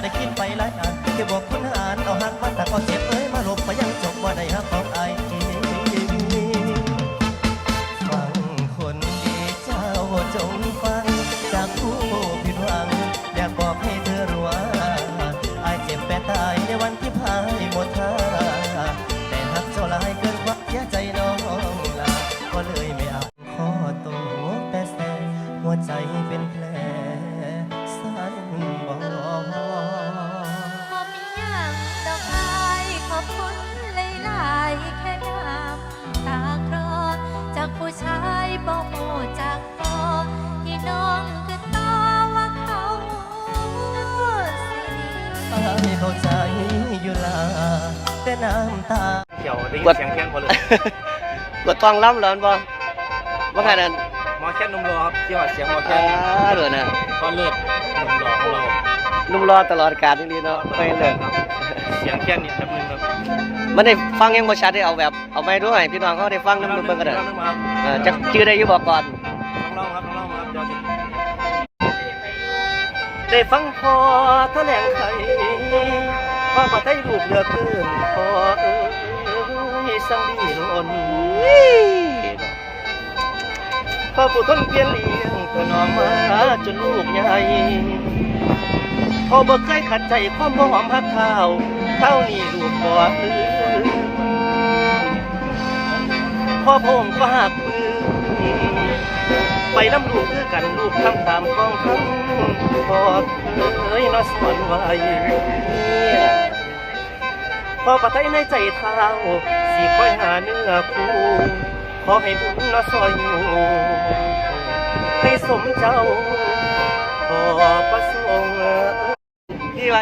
ได้คิดไปหลายอันเก็บบอกคุณหารเอาหักมาแตักเอาเจ็บเอ้ยมาหลบไปยังจบว่าได้หักของไอายฟังคนดีเจ้าจงฟังจากผู้ผิดหวังอยากบอกให้เธอรู้ว่าไอายเจ็บแปรตายในวันที่พายหมดท่าแต่หักเจ้าลายเกินกว่าแย่ใจน้องลาก็เลยไม่เอาขอโตแต่แสนหัวใจเป็น อบคุณหลายๆแค่น้ำตาคลอจากผู้ชายบ่หูจากพอที่น้องคือต่อว่าเขาสิอายเข้าใจอยู่ลาแต่น้ำตาเขียวได้ยิกดนเสียงเพี้ยนพอเลยกดตองล้ำร้อนบ่ว่าขนาดหมอแค่นมรอครับที่ว่าเสียงหมออ่าแค่เดี๋ยวนะตอนเลิศนมรอของเรานุ่มรอตลอดกาลนี่เนาะไม่เลยครับ เสียงแค่นิดนึงครับมันได้ฟังยังบ่ชัดได้เอาแบบเอาไม่ด้วยพี่น้องเขาได้ฟังน้ำนุ่มเบิ่งกันเด้อลองมาครับเออจะชื่อได้อยู่บ่ก่อนลองครับลองมาครับเดี๋ยวสิได้ฟังพอแถลงไขพ่อมาได้ลูกเหลือเกินพอเอ้ยสังดีลน พ่อผู้ทนเปลี่ยนเลี้ยงตัวน้องมาจนลูกใหญ่พ่อบ่เคยขัดใจความบ่หอมพักเท้าเท่านี้ลูกบ่เอ้ยพ่อพงก็หักปืนไปน้ำลูกคือกันลูกทำตามกองทัพพอเคยนอสอนไว้พอประทัยในใจเท้าสีคอยหาเนื้อคู่ ขอให้บุญนะซอยอยู่ให้สมเจ้าขอประสงค์ที่ไร